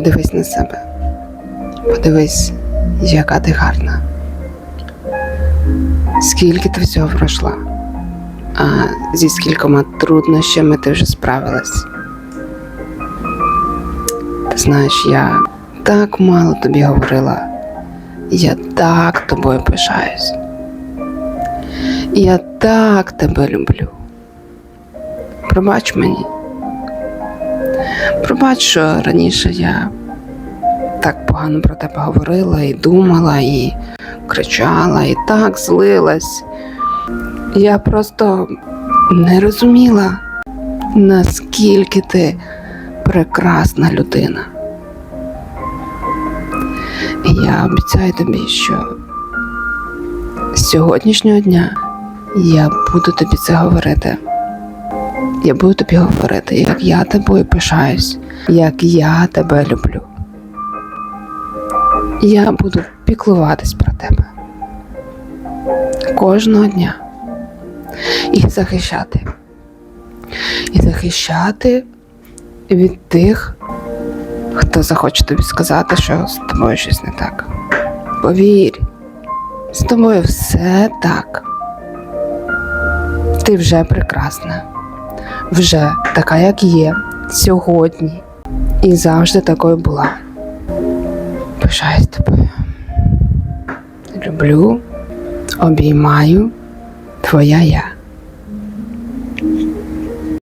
Подивись на себе. Подивись, яка ти гарна. Скільки ти всього пройшла, а зі скількома труднощами ти вже справилась. Ти знаєш, я так мало тобі говорила. Я так тобою пишаюсь. Я так тебе люблю. Пробач мені. Пробач, що раніше я так погано про тебе говорила і думала, і кричала, і так злилась. Я просто не розуміла, наскільки ти прекрасна людина. Я обіцяю тобі, що з сьогоднішнього дня я буду тобі це говорити. Я буду тобі говорити, як я тобою пишаюсь, як я тебе люблю. Я буду піклуватись про тебе кожного дня і захищати. І захищати від тих, хто захоче тобі сказати, що з тобою щось не так. Повір, з тобою все так. Ти вже прекрасна, вже така, як є, сьогодні і завжди такою була. Пишаюсь тобою. Люблю, обіймаю твоя я.